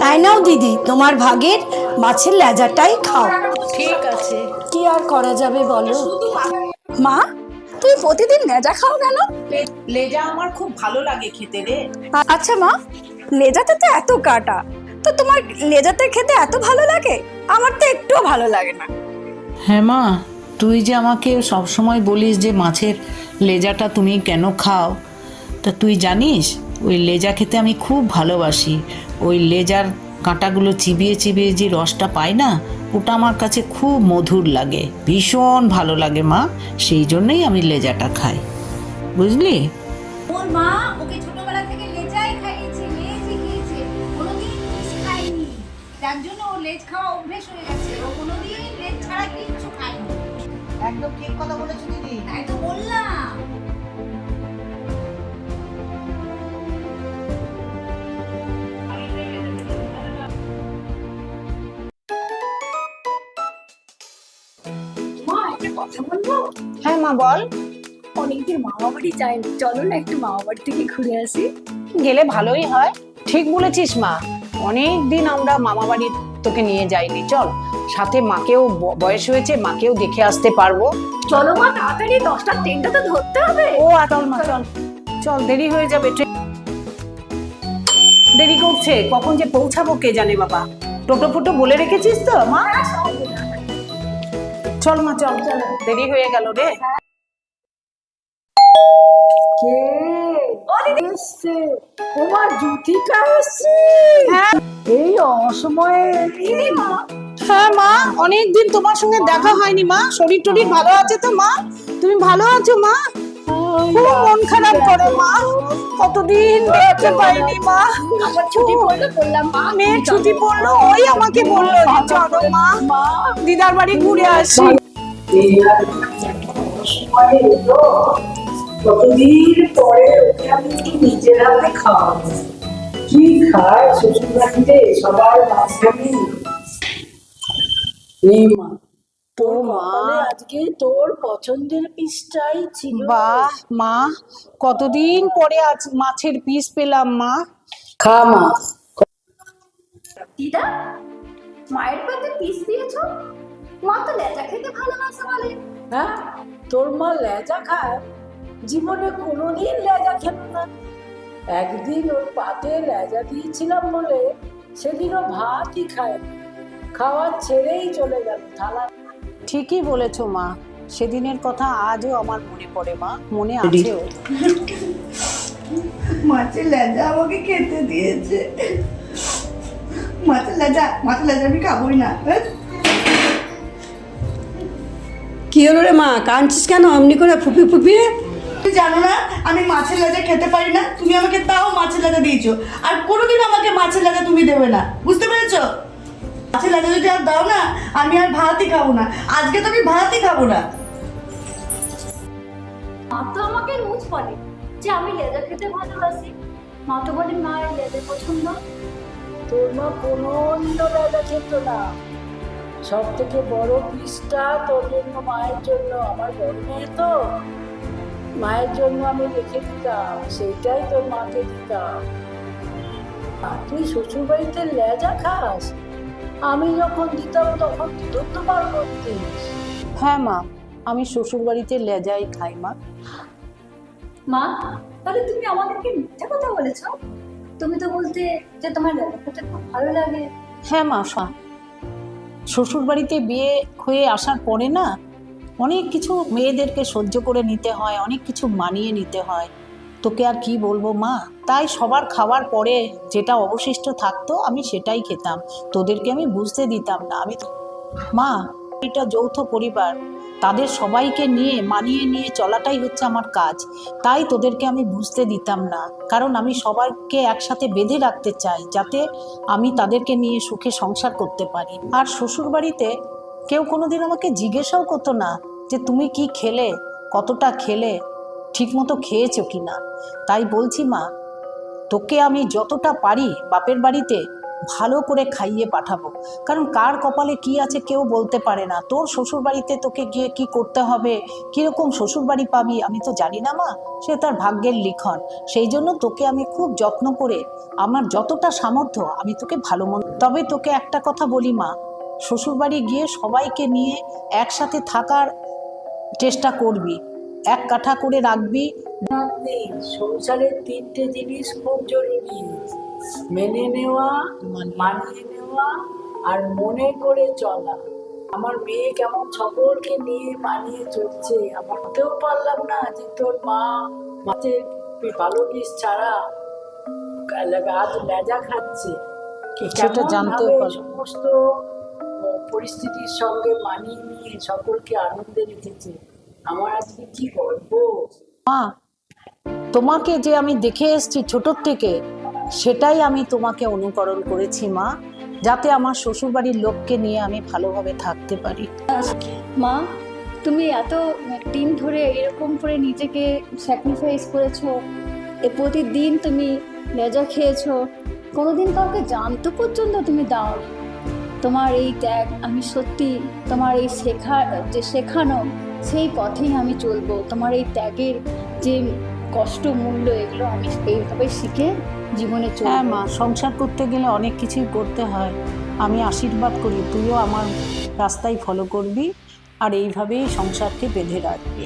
তাই নাও দিদি তোমার ভাগের মাছের লেজাটাই খাও। ঠিক আছে। কি আর করা যাবে বলো? মা তুমি প্রতিদিন লেজা খাও কেন? লেজা আমার খুব ভালো লাগে খেতে রে। আচ্ছা মা লেজাতে তো এত কাটা। তো তোমার লেজাতে খেতে এত ভালো লাগে? আমার তো একটুও ভালো লাগে না। হ্যাঁ মা তুই যে আমাকে সবসময় বলিস যে মাছের লেজাটা তুমি কেন খাও তা তুই জানিস? ওই লেজা খেতে আমি খুব ভালোবাসি। ওই লেজার কাঁটাগুলো চিবিয়ে চিবিয়ে যে রসটা পাই না ওটা আমার কাছে খুব মধুর লাগে। ভীষণ ভালো লাগে মা সেই জন্যই আমি লেজাটা খাই। বুঝলি? ওর মা ওকে ছোটবেলা থেকে লেজাই খাইয়েছে লেজই খেয়েছে। কোনোদিন ফিশ খায়নি। তার জন্য ও লেজ খাওয়া অভ্যেস হয়ে গেছে। ও কোনোদিন লেজ ছাড়া কিচ্ছু খায়নি। একদম ঠিক কথা বলেছ মা, বল। অনেকদিন মামা বাড়ি যাইনি চলো না একটু মামা বাড়ি থেকে ঘুরে আসি। গেলে ভালোই হয়। ঠিক বলেছিস মা। অনেক দিন আমরা মামা বাড়ির তোকে নিয়ে যাইনি। চল, সাথে মাকেও বয়স হয়েছে, মাকেও দেখে আসতে পারব। চলো মা, তাড়াতাড়ি দশটার ট্রেনটা তো ধরতে হবে। ও চল মা, চল। চল, দেরি হয়ে যাবে। ট্রেন দেরি করছে। কখন যে পৌঁছাবো কে জানে বাবা। টোটো ফুটো বলে রেখেছিস তো, মা? চল মা চল। চল দেরি হয়ে গেল রে। তোমার জ্যোতিকা এসছে। এই অসময়ে। হ্যাঁ মা। অনেক দিন তোমার সঙ্গে দেখা হয়নি মা। শরীর টরীর ভালো আছে তো মা? তুমি ভালো আছো মা? খুব মন খারাপ করে মা। কতদিন দেখতে পাইনি মা। আমার ছুটি পড়ল বললাম মা মেয়ের ছুটি পড়ল ওই আমাকে বলল যে চলো মা দিদার বাড়ি ঘুরে আসি। কতদিন পরে ওকে আমি নিজের হাতে খাওয়াবো। কি খায় শ্বশুর বাড়িতে সবার মাঝখানে। এই তোর কপালে আজকে তোর পছন্দের পিসটাই ছিল। বাহ মা কতদিন পরে আজ মাছের পিস পেলাম মা। খা মা। দিদা মায়ের পাতে পিস দিয়েছ? মা তো লেজা খেতে ভালোবাসে বলে। হ্যাঁ তোর মা লেজা খায় জীবনে কোনোদিন লেজা খেত না। একদিন ওর পাতে লেজা দিয়েছিলাম বলে সেদিনও ভাতই খায়। খাওয়া ছেড়েই চলে গেল থালা ঠিকই বলেছ মা। সেদিনের কথা আজও আমার মনে পড়ে মা। মনে আছেও মাছের লেজা আমাকে খেতে দিয়েছে। মাছের লেজা মাছের লেজা আমি খাবোই না হ্যাঁ? কি হলো রে মা? কাঁদছিস কেন? অমনি করে ফুপি ফুপিয়ে তুমি জানো না আমি মাছের লেজা খেতে পারি না। তুমি আমাকে তাও মাছের লেজা দিয়েছ। আর কোনোদিন আমাকে মাছের লেজা তুমি দেবে না। বুঝতে পেরেছ? মাছের লেজা যদি আর দাও না আমি আর ভাতই খাব না। আজকে তো আমি ভাতই খাব না। মা তো আমাকে রোজ বলে যে আমি লেজা খেতে ভালোবাসি। মা তো বলে মায়ের লেজা পছন্দ? তোর মা কোনোদিনও লেজা খেত না। সব থেকে বড় পিসটা তোর জন্য মায়ের জন্য আমার বড় মেয়ে তো। মায়ের জন্য আমি রেখে দিতাম সেইটাই তোর মাকে দিতাম। আর তুই শ্বশুর বাড়িতে লেজা খাস? আমি যখন দিতাম তখন তুই তো বার করতিস হ্যাঁ মা আমি শ্বশুর বাড়িতে লেজাই খাই মা। মা তাহলে তুমি আমাদেরকে মিথ্যা কথা বলেছ? তুমি তো বলতে যে তোমার লেজা খেতে খুব ভালো লাগে। হ্যাঁ মা শ্বশুর বাড়িতে বিয়ে হয়ে আসার পরে না অনেক কিছু মেয়েদেরকে সহ্য করে নিতে হয় অনেক কিছু মানিয়ে নিতে হয়। তোকে আর কি বলব, মা? তাই সবার খাওয়ার পরে যেটা অবশিষ্ট থাকতো আমি সেটাই খেতাম। তোদেরকে আমি বুঝতে দিতাম না। আমি মা, এটা যৌথ পরিবার। তাদের সবাইকে নিয়ে, মানিয়ে নিয়ে চলাটাই হচ্ছে আমার কাজ। তাই তোদেরকে আমি বুঝতে দিতাম না। কারণ আমি সবাইকে একসাথে বেঁধে রাখতে চাই, যাতে আমি তাদেরকে নিয়ে সুখে সংসার করতে পারি। আর শ্বশুর বাড়িতে কেউ কোনোদিন আমাকে জিজ্ঞাসাও করতো না যে, তুমি কি খেলে? কতটা খেলে? ঠিকমতো খেয়েছো কি না? তাই বলছি, মা, তোকে আমি যতটা পারি বাপের বাড়িতে ভালো করে খাইয়ে পাঠাবো। কারণ কার কপালে কি আছে কেউ বলতে পারে না। তোর শ্বশুরবাড়িতে তোকে গিয়ে কি করতে হবে? কীরকম শ্বশুরবাড়ি পাবি? আমি তো জানি না, মা। সে তার ভাগ্যের লিখন। সেই জন্য তোকে আমি খুব যত্ন করে আমার যতটা সামর্থ্য আমি তোকে ভালো মন তবে তোকে একটা কথা বলি, মা। শ্বশুরবাড়ি গিয়ে সবাইকে নিয়ে একসাথে থাকার চেষ্টা করবি। এক কাঠা করে রাখবি। নেই সংসারের তিনটে জিনিস খুব জরুরি। মেনে নেওয়া মানিয়ে নেওয়া আর মনে করে চলা। আমার মেয়ে কেমন সকলকে নিয়ে মানিয়ে চলছে। আমার হতেও পারলাম না যে তোর মা মাছের ভালো পিস ছাড়া আজ লেজা খাচ্ছে। সেটা জানতেও সমস্ত পরিস্থিতির সঙ্গে মানিয়ে নিয়ে সকলকে আনন্দে রেখেছে। আমার আজকে কি গর্ব মা তোমাকে যে আমি দেখে এসেছি ছোটোর থেকে সেটাই আমি তোমাকে অনুকরণ করেছি মা যাতে আমার শ্বশুরবাড়ির লোককে নিয়ে আমি ভালোভাবে থাকতে পারি। মা তুমি এত দিন ধরে এরকম করে নিজেকে স্যাক্রিফাইস করেছ এ প্রতিদিন তুমি লেজা খেয়েছো কোনোদিন কাউকে জানতে পর্যন্ত তুমি দাও তোমার এই ত্যাগ আমি সত্যি তোমার এই শেখা, যে শেখানো, সেই পথেই আমি চলবো। তোমার এই ত্যাগের যে কষ্ট মূল্য, এগুলো আমি এইভাবে শিখে জীবনে হ্যাঁ মা, সংসার করতে গেলে অনেক কিছুই করতে হয়। আমি আশীর্বাদ করি, তুইও আমার রাস্তায় ফলো করবি আর এইভাবেই সংসারকে বেঁধে রাখবি।